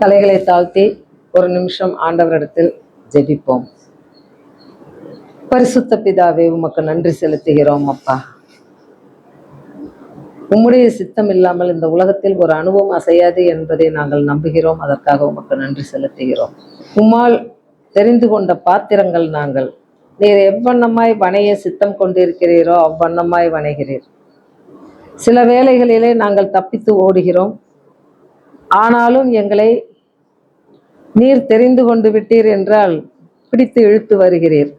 தலைகளை தாழ்த்தி ஒரு நிமிஷம் ஆண்டவரிடத்தில் ஜெபிப்போம். பரிசுத்த பிதாவே உமக்கு நன்றி செலுத்துகிறோம் அப்பா. உம்முடைய சித்தம் இல்லாமல் இந்த உலகத்தில் ஒரு அணுவும் அசையாது என்பதை நாங்கள் நம்புகிறோம். அதற்காக உமக்கு நன்றி செலுத்துகிறோம். உம்மால் தெரிந்து கொண்ட பாத்திரங்கள் நாங்கள். நீர் எவ்வண்ணமாய் வணைய சித்தம் கொண்டிருக்கிறீரோ அவ்வண்ணமாய் வணைகிறீர். சில வேளைகளிலே நாங்கள் தப்பித்து ஓடுகிறோம். ஆனாலும் எங்களை நீர் தெரிந்து கொண்டு விட்டீர் என்றால் பிடித்து இழுத்து வருகிறீர்.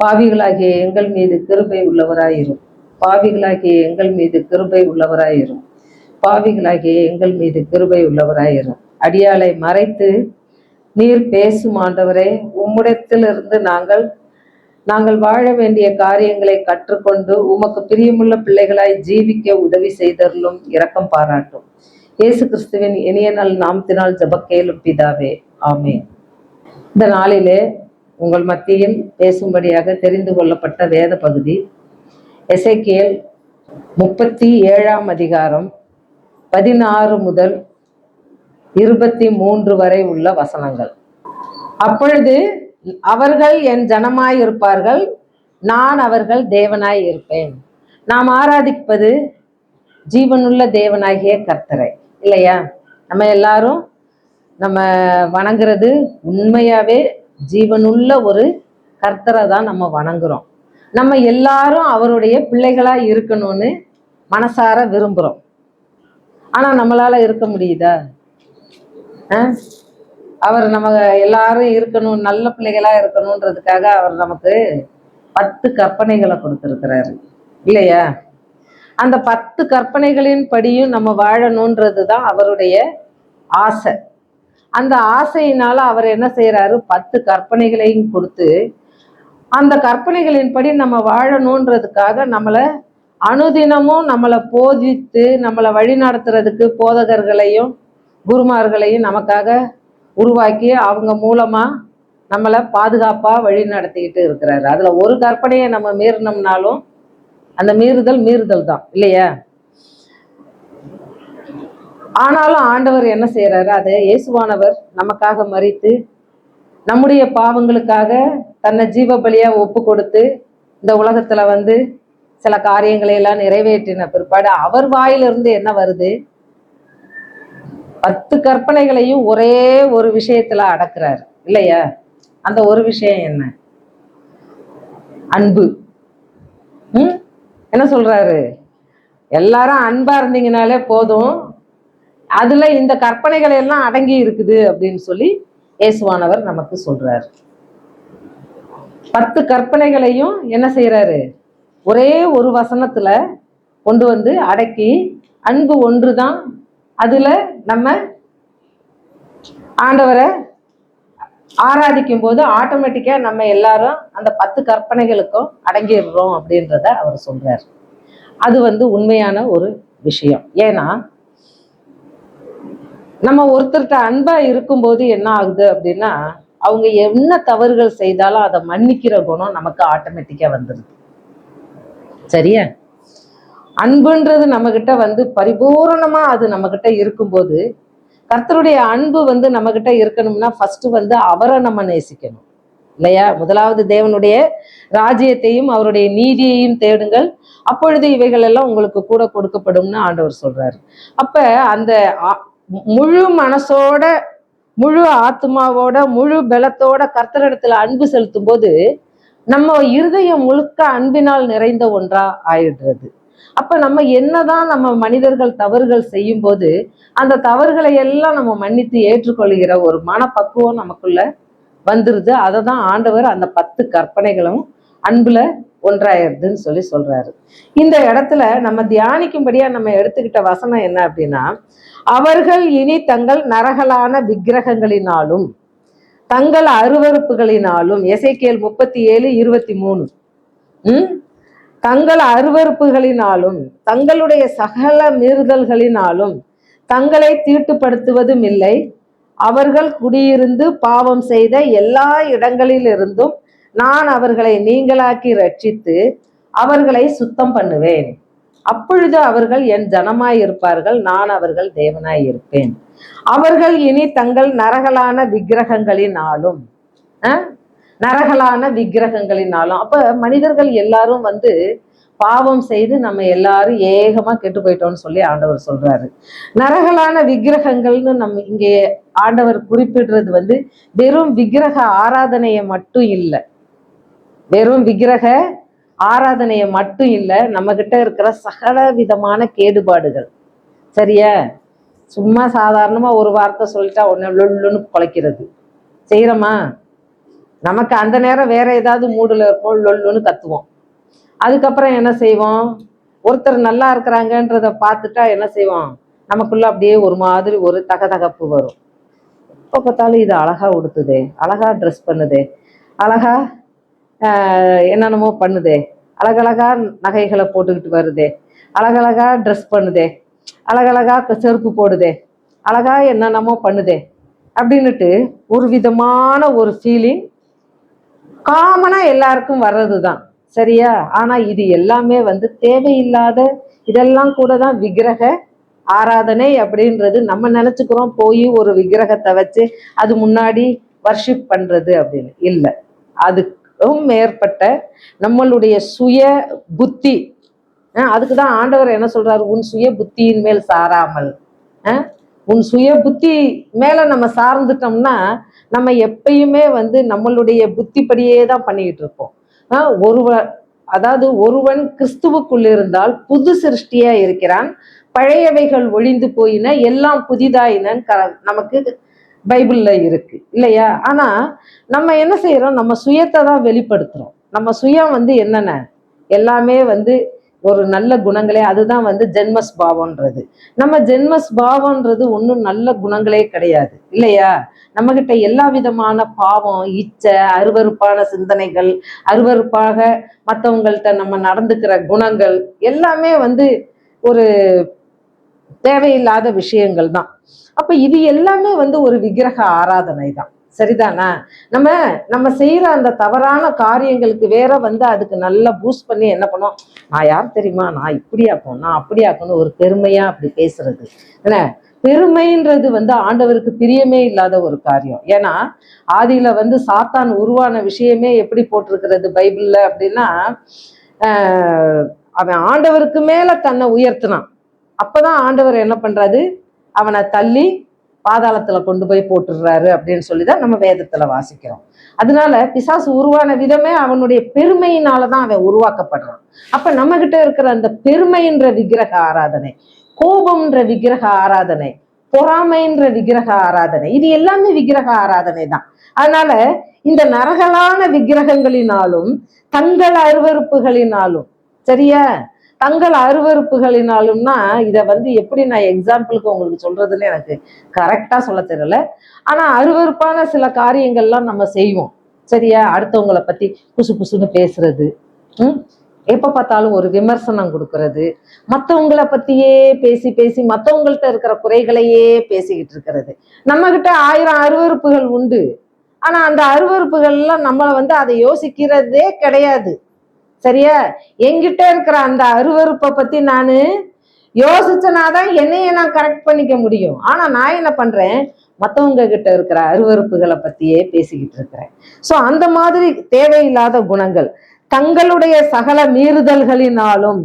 பாவிகளாகிய எங்கள் மீது கிருபை உள்ளவராயிரும். பாவிகளாகிய எங்கள் மீது கிருபை உள்ளவராயிரும். பாவிகளாகிய எங்கள் மீது கிருபை உள்ளவராயிரும். அடியாளை மறைத்து நீர் பேசும் ஆண்டவரே உம்முடத்திலிருந்து நாங்கள் நாங்கள் வாழ வேண்டிய காரியங்களை கற்றுக்கொண்டு உமக்கு பிரியமுள்ள பிள்ளைகளாய் ஜீவிக்க உதவி செய்தருளும் இரக்கம் பாராட்டும். இயேசு கிறிஸ்துவின் இனிய நாள் நாமத்தினால் ஜபக்கேலும் பிதாவே. ஆமே இந்த நாளிலே உங்கள் மத்தியில் பேசும்படியாக தெரிந்து கொள்ளப்பட்ட வேத பகுதி எசைக்கியல் முப்பத்தி ஏழாம் அதிகாரம் பதினாறு முதல் இருபத்தி மூன்று வரை உள்ள வசனங்கள். அப்பொழுது அவர்கள் என் ஜனமாய் இருப்பார்கள் நான் அவர்கள் தேவனாய் இருப்பேன். நாம் ஆராதிப்பது ஜீவனுள்ள தேவனாகிய கர்த்தரை. இல்லையா? நம்ம எல்லாரும் நம்ம வணங்குறது உண்மையாவே ஜீவனுள்ள ஒரு கர்த்தரை தான் நம்ம வணங்குறோம். நம்ம எல்லாரும் அவருடைய பிள்ளைகளா இருக்கணும்னு மனசார விரும்புகிறோம் ஆனா நம்மளால இருக்க முடியுதா? ஆ? அவர் நம்ம எல்லாரும் இருக்கணும் நல்ல பிள்ளைகளா இருக்கணுன்றதுக்காக அவர் நமக்கு பத்து கற்பனைகளை கொடுத்துருக்கிறாரு. இல்லையா? அந்த பத்து கற்பனைகளின் படியும் நம்ம வாழணுன்றது தான் அவருடைய ஆசை. அந்த ஆசையினால அவர் என்ன செய்யறாரு பத்து கற்பனைகளையும் கொடுத்து அந்த கற்பனைகளின்படி நம்ம வாழணுன்றதுக்காக நம்மளை அனுதினமும் நம்மளை போதித்து நம்மளை வழி நடத்துறதுக்கு போதகர்களையும் குருமார்களையும் நமக்காக உருவாக்கி அவங்க மூலமா நம்மளை பாதுகாப்பாக வழி நடத்திக்கிட்டு இருக்கிறாரு. அதில் ஒரு கற்பனையை நம்ம மீறினோம்னாலும் அந்த மீறுதல் மீறுதல் தான் இல்லையா? ஆனாலும் ஆண்டவர் என்ன செய்யறாரு அதை இயேசுவானவர் நமக்காக மறித்து நம்முடைய பாவங்களுக்காக தன்னை ஜீவ பலியா ஒப்பு கொடுத்து இந்த உலகத்துல வந்து சில காரியங்களை எல்லாம் நிறைவேற்றின பிற்பாடு அவர் வாயிலிருந்து என்ன வருது? பத்து கற்பனைகளையும் ஒரே ஒரு விஷயத்துல அடக்குறாரு இல்லையா? அந்த ஒரு விஷயம் என்ன? அன்பு. ம்? என்ன சொல்றாரு? எல்லாரும் அன்பா இருந்தீங்கனாலே போதும். அதுல இந்த கற்பனைகள் எல்லாம் அடங்கி இருக்குது அப்படின்னு சொல்லி இயேசுவானவர் நமக்கு சொல்றாரு. பத்து கற்பனைகளையும் என்ன செய்யறாரு ஒரே ஒரு வசனத்துல கொண்டு வந்து அடக்கி அன்பு ஒன்று தான் அதுல நம்ம ஆண்டவரை ஆராதிக்கும் போது ஆட்டோமேட்டிக்கா நம்ம எல்லாரும் அந்த பத்து கற்பனைகளுக்கும் அடங்கிடுறோம் அப்படின்றத அவர் சொல்றார். அது வந்து உண்மையான ஒரு விஷயம். ஏன்னா நம்ம ஒருத்தர்கிட்ட அன்பா இருக்கும்போது என்ன ஆகுது அப்படின்னா அவங்க என்ன தவறுகள் செய்தாலும் அதை மன்னிக்கிற குணம் நமக்கு ஆட்டோமேட்டிக்கா வந்துடுது சரியா? அன்புன்றது நம்ம கிட்ட வந்து பரிபூரணமா அது நம்ம கிட்ட இருக்கும்போது கர்த்தருடைய அன்பு வந்து நம்ம கிட்ட இருக்கணும்னா ஃபர்ஸ்ட் வந்து அவரை நம்ம நேசிக்கணும். இல்லையா? முதலாவது தேவனுடைய ராஜ்யத்தையும் அவருடைய நீதியையும் தேடுங்கள். அப்பொழுது இவைகள் எல்லாம் உங்களுக்கு கூட கொடுக்கப்படும்னு ஆண்டவர் சொல்றாரு. அப்ப அந்த முழு மனசோட முழு ஆத்மாவோட முழு பலத்தோட கர்த்தரிடத்துல அன்பு செலுத்தும் போது நம்ம இருதயம் முழுக்க அன்பினால் நிறைந்த ஒன்றா ஆயிடுறது. அப்ப நம்ம என்னதான் நம்ம மனிதர்கள் தவறுகள் செய்யும் போது அந்த தவறுகளை எல்லாம் நம்ம மன்னித்து ஏற்றுக்கொள்கிற ஒரு மனப்பக்குவம் நமக்குள்ள வந்துருது. அதை தான் ஆண்டவர் அந்த பத்து கற்பனைகளும் அன்புல ஒன்றாயிருதுன்னு சொல்லி சொல்றாரு. இந்த இடத்துல நம்ம தியானிக்கும்படியா நம்ம எடுத்துக்கிட்ட வசனம் என்ன அப்படின்னா அவர்கள் இனி தங்கள் நரகலான விக்கிரகங்களினாலும் தங்கள் அருவருப்புகளினாலும் எசைக்கேல் முப்பத்தி ஏழு இருபத்தி மூணு. தங்கள் அருவருப்புகளினாலும் தங்களுடைய சகல மீறுதல்களினாலும் தங்களை தீட்டுப்படுத்துவதும் இல்லை. அவர்கள் குடியிருந்து பாவம் செய்த எல்லா இடங்களிலிருந்தும் நான் அவர்களை நீங்களாக்கி ரட்சித்து அவர்களை சுத்தம் பண்ணுவேன். அப்பொழுது அவர்கள் என் ஜனமாய் இருப்பார்கள் நான் அவர்கள் தேவனாய் இருப்பேன். அவர்கள் இனி தங்கள் நரகலான விக்கிரகங்களினாலும் நரகலான விக்கிரகங்களினாலும் அப்ப மனிதர்கள் எல்லாரும் வந்து பாவம் செய்து நம்ம எல்லாரும் ஏகமா கெட்டு போயிட்டோம்னு சொல்லி ஆண்டவர் சொல்றாரு. நரகலான விக்கிரகங்கள்னு நம்ம இங்கே ஆண்டவர் குறிப்பிடுறது வந்து வெறும் விக்கிரக ஆராதனையை மட்டும் இல்லை. வெறும் விக்கிரக ஆராதனையை மட்டும் இல்லை நம்ம கிட்ட இருக்கிற சகல விதமான கேடுபாடுகள். சரியா? சும்மா சாதாரணமா ஒரு வார்த்தை சொல்லிட்டா உடனே லொல்லுன்னு குலைக்கிறது. செய்யறோமா நமக்கு அந்த நேரம் வேற ஏதாவது மூடுல இருப்போம் லொல்லுன்னு கத்துவோம். அதுக்கப்புறம் என்ன செய்வோம்? ஒருத்தர் நல்லா இருக்கிறாங்கன்றத பார்த்துட்டா என்ன செய்வோம்? நமக்குள்ள அப்படியே ஒரு மாதிரி ஒரு தகதகப்பு வரும். எப்போ பார்த்தாலும் இது அழகா உடுத்துதே அழகா ட்ரெஸ் பண்ணுதே அழகா என்னென்னமோ பண்ணுதே அழகழகா நகைகளை போட்டுக்கிட்டு வருதே அழகழகா ட்ரெஸ் பண்ணுதே அழகழகா செருப்பு போடுதே அழகா என்னென்னமோ பண்ணுதே அப்படின்னுட்டு ஒரு விதமான ஒரு ஃபீலிங் காமனா எல்லாருக்கும் வர்றது தான் சரியா? ஆனா இது எல்லாமே வந்து தேவையில்லாத இதெல்லாம் கூட தான் விக்கிரக ஆராதனை அப்படின்றது நம்ம நினைச்சுக்கிறோம். போய் ஒரு விக்கிரகத்தை வச்சு அது முன்னாடி வர்ஷிப் பண்றது அப்படின்னு. இல்லை. அதுக்கும் மேற்பட்ட நம்மளுடைய சுய புத்தி. அதுக்கு தான் ஆண்டவர் என்ன சொல்றாரு? உன் சுய புத்தியின் மேல் சாராமல். அஹ் உன் சுய புத்தி மேல நம்ம சார்ந்துட்டோம்னா நம்ம எப்பயுமே வந்து நம்மளுடைய புத்திப்படியே தான் பண்ணிக்கிட்டு இருப்போம். ஆஹ் ஒருவ அதாவது ஒருவன் கிறிஸ்துவுக்குள் இருந்தால் புது சிருஷ்டியா இருக்கிறான் பழையவைகள் ஒழிந்து போயின எல்லாம் புதிதாயினன்னு க- நமக்கு பைபிள்ல இருக்கு இல்லையா? ஆனா நம்ம என்ன செய்யறோம் நம்ம சுயத்தை தான் வெளிப்படுத்துறோம். நம்ம சுயம் வந்து என்னென்ன? எல்லாமே வந்து ஒரு நல்ல குணங்களே அதுதான் வந்து ஜென்மஸ் பாவம்ன்றது. நம்ம ஜென்மஸ் பாவம்ன்றது ஒன்றும் நல்ல குணங்களே கிடையாது. இல்லையா? நம்மக்கிட்ட எல்லா விதமான பாவம் இச்சை அருவருப்பான சிந்தனைகள் அருவருப்பாக மற்றவங்கள்ட்ட நம்ம நடந்துக்கிற குணங்கள் எல்லாமே வந்து ஒரு தேவையில்லாத விஷயங்கள் தான் அப்போ இது எல்லாமே வந்து ஒரு விக்கிரக ஆராதனை தான் சரிதானா? நம்ம நம்ம செய்யற அந்த தவறான காரியங்களுக்கு வேற வந்து அதுக்கு நல்லா பூஸ்ட் பண்ணி என்ன பண்ணோம்? நான் யார் தெரியுமா? நான் இப்படி ஆக்கணும் நான் அப்படி ஆக்கணும் ஒரு பெருமையா அப்படி பேசுறது. என்ன? பெருமைன்றது வந்து ஆண்டவருக்கு பிரியமே இல்லாத ஒரு காரியம். ஏன்னா ஆதியில வந்து சாத்தான் உருவான விஷயமே எப்படி போட்டிருக்கிறது பைபிள்ல அப்படின்னா அவன் ஆண்டவருக்கு மேல தன்னை உயர்த்தினான். அப்பதான் ஆண்டவர் என்ன பண்றாரு? அவனை தள்ளி பாதாளத்துல கொண்டு போய் போட்டுடுறாரு அப்படின்னு சொல்லிதான் நம்ம வேதத்துல வாசிக்கிறோம். அதனால பிசாசு உருவான விதமே அவனுடைய பெருமையினாலதான் அவன் உருவாக்கப்படுறான். அப்ப நம்ம கிட்ட இருக்கிற அந்த பெருமைன்ற விக்கிரக ஆராதனை கோபம்ன்ற விக்கிரக ஆராதனை பொறாமைன்ற விக்கிரக ஆராதனை இது எல்லாமே விக்கிரக ஆராதனை தான் அதனால இந்த நரகலான விக்கிரகங்களினாலும் தங்கள் அருவருப்புகளினாலும் சரியா? தங்கள் அருவறுப்புகளினாலும்னா இதை வந்து எப்படி நான் எக்ஸாம்பிளுக்கு உங்களுக்கு சொல்றதுன்னு எனக்கு கரெக்டாக சொல்ல தெரியல. ஆனால் அருவருப்பான சில காரியங்கள்லாம் நம்ம செய்வோம். சரியா? அடுத்தவங்களை பற்றி புசு புசுன்னு பேசுறது. ம்? எப்போ பார்த்தாலும் ஒரு விமர்சனம் கொடுக்கறது. மற்றவங்கள பற்றியே பேசி பேசி மற்றவங்கள்ட்ட இருக்கிற குறைகளையே பேசிக்கிட்டு இருக்கிறது. நம்மக்கிட்ட ஆயிரம் அருவருப்புகள் உண்டு. ஆனால் அந்த அருவருப்புகள்லாம் நம்மளை வந்து அதை யோசிக்கிறதே கிடையாது. சரியா? என்கிட்ட இருக்கிற அந்த அருவறுப்பை பத்தி நான் யோசிச்சனாதான் என்னைய நான் கரெக்ட் பண்ணிக்க முடியும். ஆனா நான் என்ன பண்றேன்? மற்றவங்க கிட்ட இருக்கிற அருவருப்புகளை பத்தியே பேசிக்கிட்டு இருக்கிறேன். ஸோ அந்த மாதிரி தேவையில்லாத குணங்கள் தங்களுடைய சகல மீறுதல்களினாலும்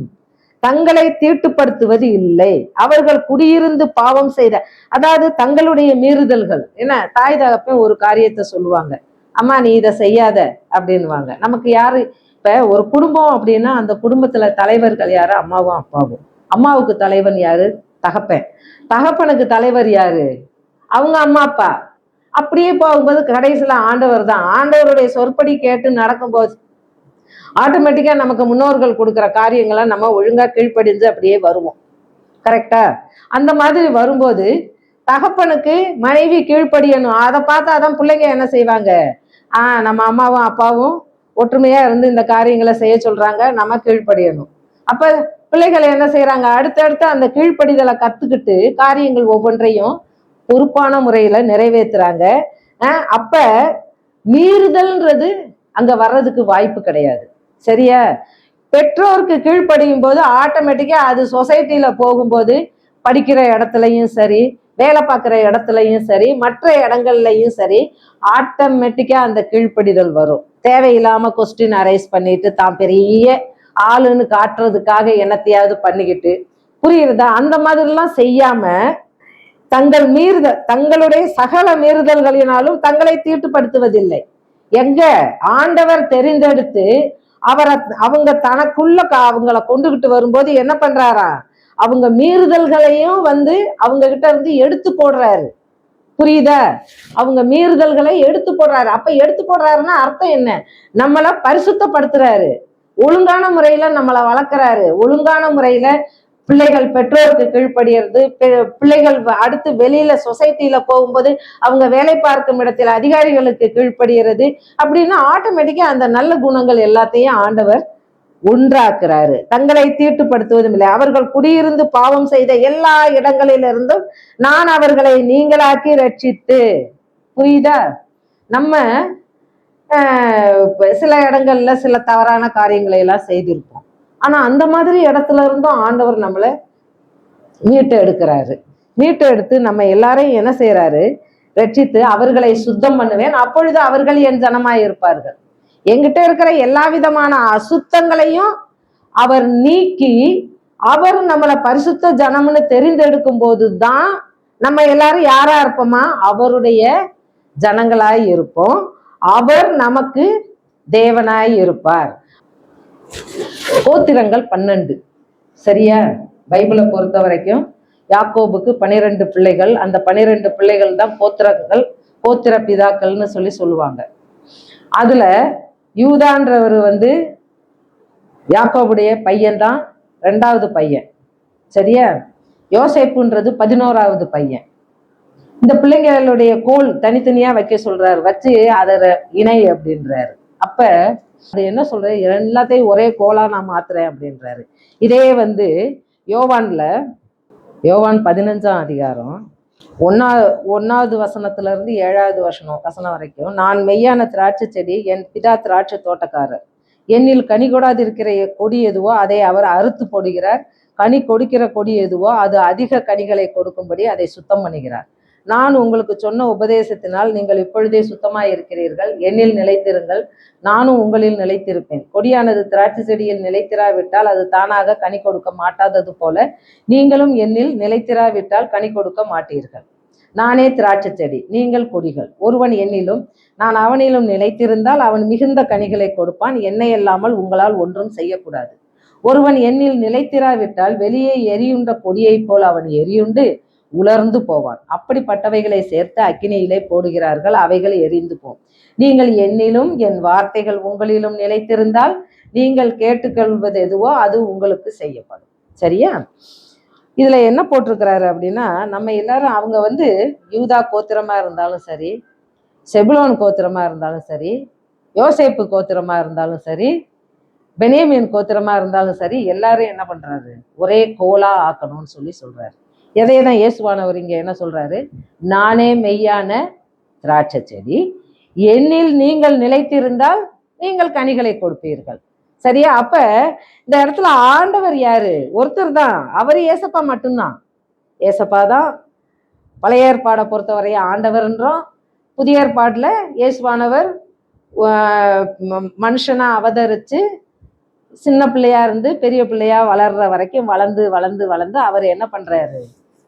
தங்களை தீட்டுப்படுத்துவது இல்லை. அவர்கள் குடியிருந்து பாவம் செய்த அதாவது தங்களுடைய மீறுதல்கள். என்ன? தாய் தகப்பன் ஒரு காரியத்தை சொல்லுவாங்க. அம்மா நீ இதை செய்யாத அப்படின்னுவாங்க. நமக்கு யாரு இப்போ ஒரு குடும்பம் அப்படின்னா அந்த குடும்பத்துல தலைவர்கள் யாரு? அம்மாவும் அப்பாவும். அம்மாவுக்கு தலைவன் யாரு? தகப்பன். தகப்பனுக்கு தலைவர் யாரு? அவங்க அம்மா அப்பா. அப்படியே போகும்போது கடைசியில ஆண்டவர் தான். ஆண்டவருடைய சொற்படி கேட்டு நடக்கும்போது ஆட்டோமேட்டிக்கா நமக்கு முன்னோர்கள் கொடுக்குற காரியங்களை நம்ம ஒழுங்கா கீழ்ப்படிஞ்சு அப்படியே வருவோம். கரெக்டா அந்த மாதிரி வரும்போது தகப்பனுக்கு மனைவி கீழ்ப்படியணும். அதை பார்த்தா தான் பிள்ளைங்க என்ன செய்வாங்க? ஆ நம்ம அம்மாவும் அப்பாவும் ஒற்றுமையா இருந்து இந்த காரியங்களை செய்ய சொல்றாங்க நம்ம கீழ்ப்படியணும். அப்ப பிள்ளைகளை என்ன செய்யறாங்க அடுத்தடுத்து அந்த கீழ்ப்படிதலை கத்துக்கிட்டு காரியங்கள் ஒவ்வொன்றையும் பொறுப்பான முறையில நிறைவேற்றுறாங்க அஹ் அப்ப மீறுதல்ன்றது அங்க வர்றதுக்கு வாய்ப்பு கிடையாது. சரியா? பெற்றோருக்கு கீழ்ப்படியும் போது ஆட்டோமேட்டிக்கா அது சொசைட்டில போகும்போது படிக்கிற இடத்துலையும் சரி வேலை பார்க்குற இடத்துலையும் சரி மற்ற இடங்கள்லையும் சரி ஆட்டோமேட்டிக்காக அந்த கீழ்ப்படிதல் வரும். தேவையில்லாம கொஸ்டின் அரைஸ் பண்ணிட்டு தான் பெரிய ஆளுன்னு காட்டுறதுக்காக என்னத்தையாவது பண்ணிக்கிட்டு புரியுறதா அந்த மாதிரிலாம் செய்யாம தங்கள் மீறுதல் தங்களுடைய சகல மீறுதல்களினாலும் தங்களை தீட்டுப்படுத்துவதில்லை. எங்க? ஆண்டவர் தெரிந்தெடுத்து அவரை அவங்க தனக்குள்ள க- அவங்கள கொண்டுகிட்டு வரும்போது என்ன பண்றாரா? அவங்க மீறுதல்களையும் வந்து அவங்க கிட்ட இருந்து எடுத்து போடுறாரு. புரியுதா? அவங்க மீறுதல்களை எடுத்து போடுறாரு. அப்ப எடுத்து போடுறாருன்னா அர்த்தம் என்ன? நம்மளை பரிசுத்தப்படுத்துறாரு. ஒழுங்கான முறையில நம்மளை வளர்க்குறாரு. ஒழுங்கான முறையில பிள்ளைகள் பெற்றோருக்கு கீழ்ப்படுகிறது பிள்ளைகள் அடுத்து வெளியில சொசைட்டில போகும்போது அவங்க வேலை பார்க்கும் இடத்துல அதிகாரிகளுக்கு கீழ்ப்படுகிறது அப்படின்னா ஆட்டோமேட்டிக்கா அந்த நல்ல குணங்கள் எல்லாத்தையும் ஆண்டவர் ஒன்றாக்குறாரு. தங்களை தீட்டுப்படுத்துவதும் இல்லை. அவர்கள் குடியிருந்து பாவம் செய்த எல்லா இடங்களிலிருந்தும் நான் அவர்களை நீங்களாக்கி ரட்சித்து. புரியுதா? நம்ம சில இடங்கள்ல சில தவறான காரியங்களை எல்லாம் செய்திருப்போம். ஆனா அந்த மாதிரி இடத்துல இருந்தும் ஆண்டவர் நம்மளை மீட்டு எடுக்கிறாரு. மீட்டு எடுத்து நம்ம எல்லாரையும் என்ன செய்யறாரு ரட்சித்து அவர்களை சுத்தம் பண்ணுவேன். அப்பொழுது அவர்கள் என் ஜனமாய் இருப்பார்கள் எங்கிட்ட இருக்கிற எல்லா விதமான அசுத்தங்களையும் அவர் நீக்கி அவர் நம்மளை பரிசுத்த ஜனம்னு தெரிந்தெடுக்கும் போது தான் நம்ம எல்லாரும் யாரா இருப்போமா? அவருடைய ஜனங்களாய் இருப்போம். அவர் நமக்கு தேவனாய் இருப்பார். கோத்திரங்கள் பன்னெண்டு. சரியா? பைபிளை பொறுத்த வரைக்கும் யாக்கோபுக்கு பனிரெண்டு பிள்ளைகள். அந்த பனிரெண்டு பிள்ளைகள் தான் கோத்திரங்கள் கோத்திர பிதாக்கள்னு சொல்லி சொல்லுவாங்க. அதுல யூதான்றவர் வந்து யாக்கோபுடைய பையன்தான் ரெண்டாவது பையன். சரியா? யோசேப்புன்றது பதினோராவது பையன். இந்த பிள்ளைங்களுடைய கோல் தனித்தனியா வைக்க சொல்றாரு. வச்சு அதை இணை அப்படின்றாரு. அப்ப அது என்ன சொல்ற எல்லாத்தையும் ஒரே கோலா நான் மாத்துறேன் அப்படின்றாரு. இதே வந்து யோவான்ல யோவான் பதினஞ்சாம் அதிகாரம் ஒன்னா ஒன்னாவது வசனத்திலிருந்து ஏழாவது வசனம் வசனம் வரைக்கும் நான் மெய்யான திராட்சை செடி என் பிதா திராட்சை தோட்டக்காரர். என்னில் கனி கொடாதிருக்கிற கொடி எதுவோ அதை அவர் அறுத்து போடுகிறார். கனி கொடுக்கிற கொடி எதுவோ அது அதிக கனிகளை கொடுக்கும்படி அதை சுத்தம் பண்ணுகிறார். நான் உங்களுக்கு சொன்ன உபதேசத்தினால் நீங்கள் இப்பொழுதே சுத்தமாய் இருக்கிறீர்கள் என்னில் நிலைத்திருங்கள். நானும் உங்களில் நிலைத்திருப்பேன். கொடியானது திராட்சை செடியில் நிலைத்திராவிட்டால் அது தானாக கனி கொடுக்க மாட்டாதது போல நீங்களும் என்னில் நிலைத்திராவிட்டால் கனி கொடுக்க மாட்டீர்கள். நானே திராட்சை செடி நீங்கள் கொடிகள். ஒருவன் என்னிலும் நான் அவனிலும் நிலைத்திருந்தால் அவன் மிகுந்த கனிகளை கொடுப்பான். என்னை இல்லாமல் உங்களால் ஒன்றும் செய்யக்கூடாது. ஒருவன் என்னில் நிலைத்திராவிட்டால் வெளியே எரியுண்ட கொடியைப் போல் அவன் எரியுண்டு உலர்ந்து போவான். அப்படிப்பட்டவைகளை சேர்த்து அக்கினியிலே போடுகிறார்கள் அவைகள் எரிந்து போம். நீங்கள் என்னிலும் என் வார்த்தைகள் உங்களிலும் நிலைத்திருந்தால் நீங்கள் கேட்டுக்கொள்வது எதுவோ அது உங்களுக்கு செய்யப்படும். சரியா? இதுல என்ன போட்டிருக்கிறாரு அப்படின்னா நம்ம எல்லாரும் அவங்க வந்து யூதா கோத்திரமா இருந்தாலும் சரி செபுலோன் கோத்திரமா இருந்தாலும் சரி யோசேப்பு கோத்திரமா இருந்தாலும் சரி பெனியமின் கோத்திரமா இருந்தாலும் சரி எல்லாரும் என்ன பண்றாரு? ஒரே கோலா ஆக்கணும்னு சொல்லி சொல்றாரு. எதை தான் இயேசுவானவர் இங்கே என்ன சொல்கிறாரு நானே மெய்யான திராட்சை செடி என்னில் நீங்கள் நிலைத்திருந்தால் நீங்கள் கனிகளை கொடுப்பீர்கள். சரியா? அப்ப இந்த இடத்துல ஆண்டவர் யாரு? ஒருத்தர் தான். அவர் ஏசப்பா மட்டும்தான். ஏசப்பா தான். பழைய ஏற்பாடை பொறுத்தவரைய ஆண்டவர்ன்றோம் புதிய ஏற்பாட்டில் இயேசுவானவர் ம- மனுஷனா அவதரித்து சின்ன பிள்ளையா இருந்து பெரிய பிள்ளையா வளர்ற வரைக்கும் வளர்ந்து வளர்ந்து வளர்ந்து அவர் என்ன பண்றாரு?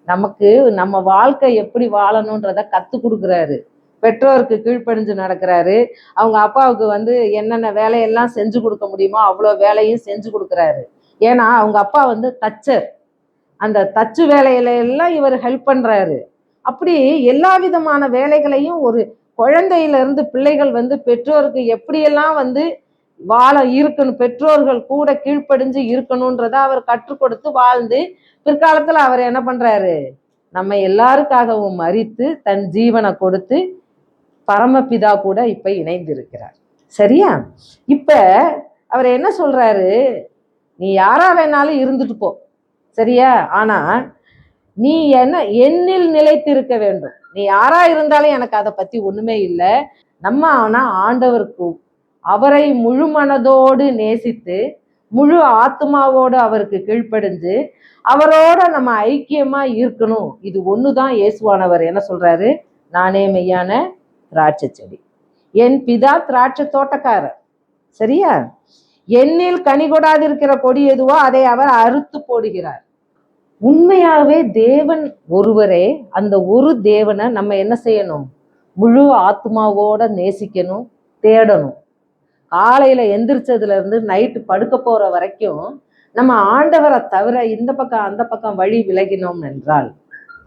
நமக்கு நம்ம வாழ்க்கை எப்படி வாழணுன்றத கத்து கொடுக்குறாரு. பெற்றோருக்கு கீழ்ப்படிஞ்சு நடக்கிறாரு. அவங்க அப்பாவுக்கு வந்து என்னென்ன வேலையெல்லாம் செஞ்சு கொடுக்க முடியுமோ அவ்வளோ வேலையும் செஞ்சு கொடுக்குறாரு. ஏன்னா அவங்க அப்பா வந்து தச்சர். அந்த தச்சு வேலையில எல்லாம் இவர் ஹெல்ப் பண்றாரு. அப்படி எல்லா விதமான வேலைகளையும் ஒரு குழந்தையில இருந்து பிள்ளைகள் வந்து பெற்றோருக்கு எப்படியெல்லாம் வந்து வாழ இருக்கணும் பெற்றோர்கள் கூட கீழ்ப்படிஞ்சு இருக்கணுன்றதை அவர் கற்றுக் கொடுத்து வாழ்ந்து பிற்காலத்துல அவர் என்ன பண்றாரு? நம்ம எல்லாருக்காகவும் மறித்து தன் ஜீவனை கொடுத்து பரமபிதா கூட இப்ப இணைந்திருக்கிறார். சரியா? இப்ப அவர் என்ன சொல்றாரு? நீ யாரா வேணாலும் இருந்துட்டு போ. சரியா? ஆனா நீ என்ன என்னில் நிலைத்திருக்க வேண்டும். நீ யாரா இருந்தாலும் எனக்கு அதை பத்தி ஒண்ணுமே இல்லை. நம்ம ஆனா ஆண்டவருக்கு அவரை முழு மனதோடு நேசித்து முழு ஆத்மாவோடு அவருக்கு கீழ்ப்படிஞ்சு அவரோட நம்ம ஐக்கியமா இருக்கணும். இது ஒன்று தான் இயேசுவானவர் என்ன சொல்றாரு? நானே மெய்யான திராட்சை செடி என் பிதா திராட்சை தோட்டக்காரர். சரியா? என்னில் கனி கொடாதிருக்கிற கொடி எதுவோ அதை அவர் அறுத்து போடுகிறார். உண்மையாகவே தேவன் ஒருவரே அந்த ஒரு தேவனை நம்ம என்ன செய்யணும்? முழு ஆத்மாவோட நேசிக்கணும் தேடணும். காலையில எந்திரிச்சதுல இருந்து நைட்டு படுக்க போற வரைக்கும் நம்ம ஆண்டவரை தவிர இந்த பக்கம் அந்த பக்கம் வழி விலகினோம் என்றால்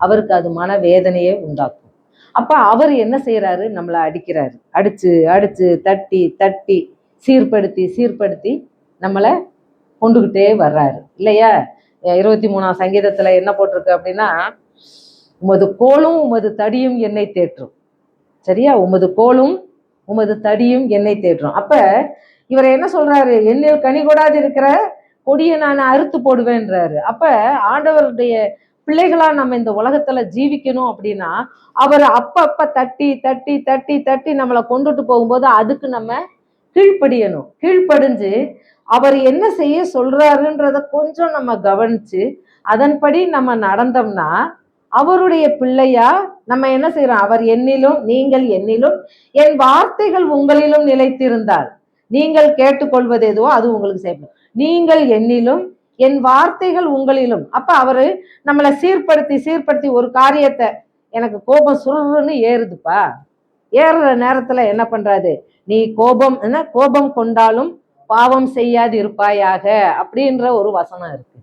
அவருக்கு அது மன வேதனையே உண்டாக்கும். அப்ப அவர் என்ன செய்யறாரு நம்மளை அடிக்கிறாரு. அடிச்சு அடிச்சு தட்டி தட்டி சீர்படுத்தி சீர்படுத்தி நம்மளை கொண்டுகிட்டே வர்றாரு. இல்லையா? இருபத்தி மூணாம் சங்கீதத்துல என்ன போட்டிருக்கு அப்படின்னா உமது கோலும் உமது தடியும் என்னை தேற்றும். சரியா? உமது கோலும் உமது தடியும் என்னை தேற்றும். அப்ப இவர் என்ன சொல்றாரு? என்னில் கனி கொடாது இருக்கிற கொடியை நான் அறுத்து போடுவேன்றாரு அப்ப ஆண்டவருடைய பிள்ளைகளா நம்ம இந்த உலகத்துல ஜீவிக்கணும் அப்படின்னா அவர் அப்ப அப்ப தட்டி தட்டி தட்டி தட்டி நம்மளை கொண்டுட்டு போகும்போது அதுக்கு நம்ம கீழ்ப்படியணும். கீழ்ப்படிஞ்சு அவர் என்ன செய்ய சொல்றாருன்றத கொஞ்சம் நம்ம கவனிச்சு அதன்படி நம்ம நடந்தோம்னா அவருடைய பிள்ளையா நம்ம என்ன செய்யறோம் அவர் என்னிலும் நீங்கள் என்னிலும் என் வார்த்தைகள் உங்களிலும் நிலைத்திருந்தால் நீங்கள் கேட்டுக்கொள்வது எதுவோ அது உங்களுக்கு செய்யணும் நீங்கள் என்னிலும் என் வார்த்தைகள் உங்களிலும். அப்ப அவரு நம்மளை சீர்படுத்தி சீர்படுத்தி ஒரு காரியத்தை எனக்கு கோபம் சுருன்னு ஏறுதுப்பா. ஏறுற நேரத்துல என்ன பண்றாரு? நீ கோபம் என்ன? கோபம் கொண்டாலும் பாவம் செய்யாது இருப்பாயாக அப்படின்ற ஒரு வசனம் இருக்கு.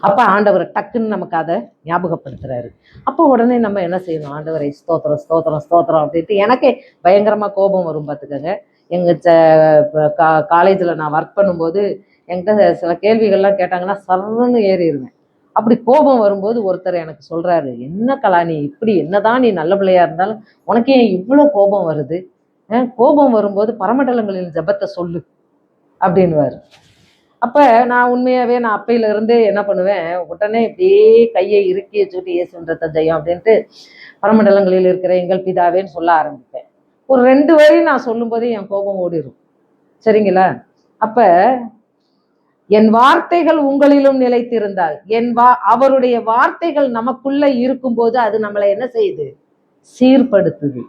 அப்போ ஆண்டவர் டக்குன்னு நமக்கு அதை ஞாபகப்படுத்துறாரு. அப்போ உடனே நம்ம என்ன செய்யணும்? ஆண்டவரை ஸ்தோத்திரம் ஸ்தோத்திரம் ஸ்தோத்திரம் அப்படின்ட்டு எனக்கே பயங்கரமா கோபம் வரும் பார்த்துக்கோங்க. எங்க காலேஜில் நான் ஒர்க் பண்ணும்போது என்கிட்ட சில கேள்விகள்லாம் கேட்டாங்கன்னா சர்வன்னு ஏறிடுவேன் அப்படி கோபம் வரும்போது ஒருத்தர் எனக்கு சொல்றாரு என்ன கலா நீ இப்படி என்னதான் நீ நல்ல பிள்ளையா இருந்தாலும் உனக்கு ஏன் இவ்வளோ கோபம் வருது. அஹ் கோபம் வரும்போது பரமண்டலங்களின் ஜெபத்தை சொல்லு அப்படின்வார் அப்ப நான் உண்மையாவே நான் அப்பையிலிருந்தே என்ன பண்ணுவேன்? உடனே இப்படியே கையை இறுக்கி வச்சுட்டு இயேசுன்றத ஜெயம் அப்படின்ட்டு பரமண்டலங்களில் இருக்கிற எங்கள் பிதாவேன்னு சொல்ல ஆரம்பிப்பேன். ஒரு ரெண்டு வரி நான் சொல்லும்போது என் கோபம் ஓடிடும் சரிங்களா? அப்ப என் வார்த்தைகள் உங்களிலும் நிலைத்திருந்தால் என் வா அவருடைய வார்த்தைகள் நமக்குள்ள இருக்கும்போது அது நம்மளை என்ன செய்யுது? சீர்படுத்துது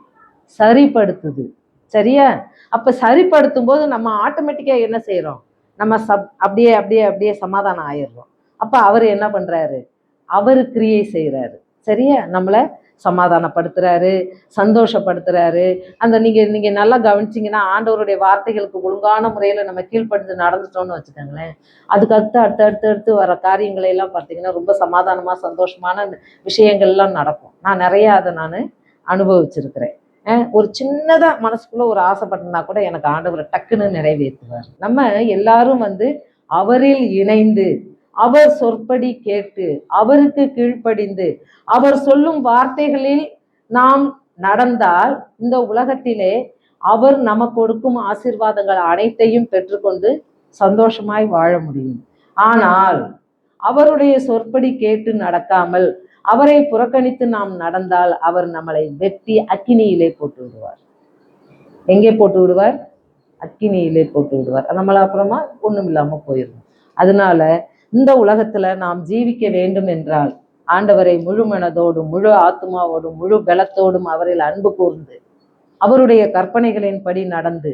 சரிப்படுத்துது. சரியா? அப்ப சரிப்படுத்தும் போது நம்ம ஆட்டோமேட்டிக்கா என்ன செய்யறோம் நம்ம சப் அப்படியே அப்படியே அப்படியே சமாதானம் ஆயிடுறோம். அப்போ அவர் என்ன பண்ணுறாரு அவர் கிரியை செய்கிறாரு சரியா? நம்மளை சமாதானப்படுத்துறாரு சந்தோஷப்படுத்துறாரு. அந்த நீங்கள் நீங்கள் நல்லா கவனிச்சிங்கன்னா ஆண்டவருடைய வார்த்தைகளுக்கு ஒழுங்கான முறையில் நம்ம கீழ்ப்படுத்து நடந்துட்டோம்னு வச்சுக்கோங்களேன். அதுக்கு அடுத்து அடுத்து அடுத்து அடுத்து வர காரியங்களை எல்லாம் பார்த்தீங்கன்னா ரொம்ப சமாதானமாக சந்தோஷமான விஷயங்கள்லாம் நடக்கும். நான் நிறையா அதை நான் அனுபவிச்சிருக்கிறேன். ஒரு சின்னதாக மனசுக்குள்ளே ஒரு ஆசைப்பட்டனா கூட எனக்கு ஆண்டவர் டக்குன்னு நிறைவேற்றுவார். நம்ம எல்லாரும் வந்து அவரில் இணைந்து அவர் சொற்படி கேட்டு அவருக்கு கீழ்ப்படிந்து அவர் சொல்லும் வார்த்தைகளில் நாம் நடந்தால் இந்த உலகத்திலே அவர் நமக்கு கொடுக்கும் ஆசீர்வாதங்கள் அனைத்தையும் பெற்றுக்கொண்டு சந்தோஷமாய் வாழ முடியும். ஆனால் அவருடைய சொற்படி கேட்டு நடக்காமல் அவரை புறக்கணித்து நாம் நடந்தால் அவர் நம்மளை வெட்டி அக்கினியிலே போட்டு விடுவார். எங்கே போட்டு விடுவார்? அக்கினியிலே போட்டு விடுவார். நம்மள அப்புறமா ஒண்ணும் இல்லாம போயிடும். அதனால இந்த உலகத்துல நாம் ஜீவிக்க வேண்டும் என்றால் ஆண்டவரை முழு மனதோடும் முழு ஆத்மாவோடும் முழு பலத்தோடும் அவரில் அன்பு கூர்ந்து அவருடைய கற்பனைகளின்படி நடந்து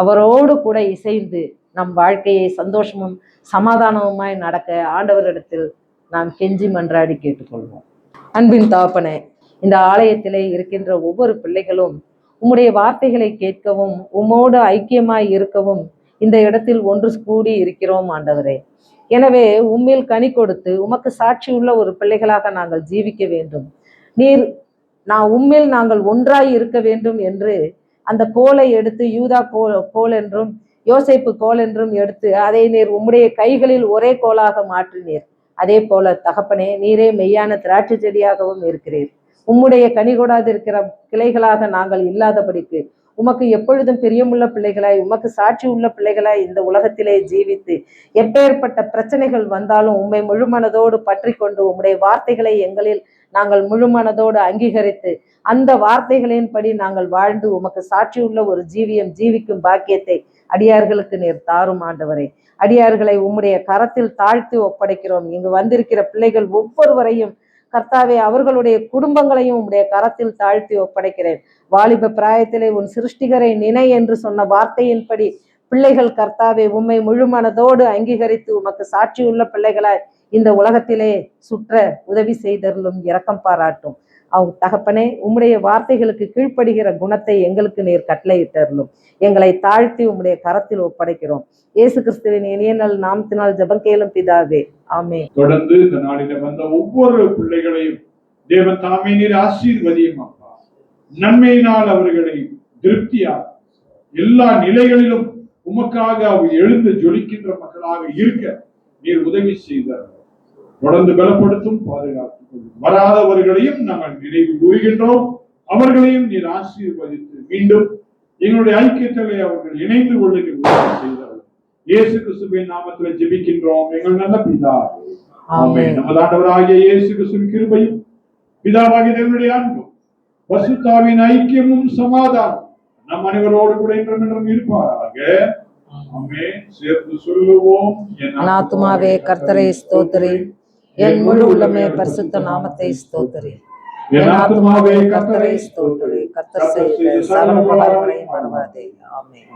அவரோடு கூட இசைந்து நம் வாழ்க்கையை சந்தோஷமும் சமாதானமுமாய் நடக்க ஆண்டவரிடத்தில் நாம் கெஞ்சி மன்றாடி கேட்டுக்கொள்வோம். அன்பின் தாப்பனே இந்த ஆலயத்திலே இருக்கின்ற ஒவ்வொரு பிள்ளைகளும் உம்முடைய வார்த்தைகளை கேட்கவும் உம்மோடு ஐக்கியமாய் இருக்கவும் இந்த இடத்தில் ஒன்று கூடி இருக்கிறோம் ஆண்டவரே. எனவே உம்மில் கனி கொடுத்து உமக்கு சாட்சியுள்ள ஒரு பிள்ளைகளாக நாங்கள் ஜீவிக்க வேண்டும். நீர் நான் உம்மில் நாங்கள் ஒன்றாய் இருக்க வேண்டும் என்று அந்த கோலை எடுத்து யூதா கோல் கோல் என்றும் யோசைப்பு கோல் என்றும் எடுத்து அதை நீர் உம்முடைய கைகளில் ஒரே கோலாக மாற்றினீர். அதே போல தகப்பனே நீரே மெய்யான திராட்சை செடியாகவும் இருக்கிறீர். உம்முடைய கனி கூடாது இருக்கிற கிளைகளாக நாங்கள் இல்லாதபடிக்கு உமக்கு எப்பொழுதும் பிரியமுள்ள பிள்ளைகளாய் உமக்கு சாட்சி உள்ள பிள்ளைகளாய் இந்த உலகத்திலே ஜீவித்து எப்பேற்பட்ட பிரச்சனைகள் வந்தாலும் உம்மை முழுமனதோடு பற்றி கொண்டு உம்முடைய வார்த்தைகளை எங்களில் நாங்கள் முழுமனதோடு அங்கீகரித்து அந்த வார்த்தைகளின்படி நாங்கள் வாழ்ந்து உமக்கு சாட்சியுள்ள ஒரு ஜீவியம் ஜீவிக்கும் பாக்கியத்தை அடியார்களுக்கு நீர் தாரும் ஆண்டவரே. அடியார்களை உம்முடைய கரத்தில் தாழ்த்தி ஒப்படைக்கிறோம். இங்கு வந்திருக்கிற பிள்ளைகள் ஒவ்வொருவரையும் கர்த்தாவே அவர்களுடைய குடும்பங்களையும் உம்முடைய கரத்தில் தாழ்த்தி ஒப்படைக்கிறேன். வாலிப பிராயத்திலே உன் சிருஷ்டிகரை நினை என்று சொன்ன வார்த்தையின்படி பிள்ளைகள் கர்த்தாவே உம்மை முழுமனதோடு அங்கீகரித்து உமக்கு சாட்சியுள்ள பிள்ளைகளாய் இந்த உலகத்திலே சுற்ற உதவி செய்தருளும் இரக்கம் பாராட்டும். அவங்க தகப்பனே உம்முடைய வார்த்தைகளுக்கு கீழ்ப்படுகிற குணத்தை எங்களுக்கு நீர் கட்டளையிட்டருளும் எங்களை தாழ்த்தி உம்முடைய கரத்தில் ஒப்படைக்கிறோம். இயேசு கிறிஸ்துவின் இனிய நாள் நாமத்தினால் ஜெபம் கேளும் பிதாவே. ஆமே தொடர்ந்து இந்த நாளில வந்த ஒவ்வொரு பிள்ளைகளையும் தேவ தாமே நீர் ஆசீர்வதியும் அப்பா. நன்மையினால் அவர்களை திருப்தியா எல்லா நிலைகளிலும் உமக்காக அவர் எழுந்து ஜொலிக்கின்ற மக்களாக இருக்க நீர் உதவி செய்தார். தொடர்ந்து பலப்படுத்தும் பாதுகாத்துக் கொள்ளும். வராதவர்களையும் நாங்கள் நினைவு கூறுகின்றோம். அவர்களையும் நீர் ஆசீர்வதித்து மீண்டும் எங்களுடைய ஐக்கியத்திலே அவர்கள் இணைந்து கொள்ள நீர் உதவி செய்தார்கள் இயேசு கிறிஸ்துவின் நாமத்தில் ஜெபிக்கின்றோம். எங்கள் நல்ல பிதா. நமது ஆண்டவராகிய இயேசு கிறிஸ்துவின் கிருபையும் பிதாவாகிய தேவனுடைய அன்பும் பசுத்தாவின் ஐக்கியமும் சமாதானம் நம் அனைவரோடு கூட என்றும் என்றும் இருப்பாராக. சேர்ந்து சொல்லுவோம். என் கர்த்தரை ஸ்தோத்திரி. என் முழு உள்ளமே பரிசுத்த நாமத்தை ஸ்தோத்திரி. என் ஆத்துமாவே கர்த்தரை ஸ்தோத்திரி. கர்த்தர் சகல உபகாரங்களையும் மறவாதே ஆமென்.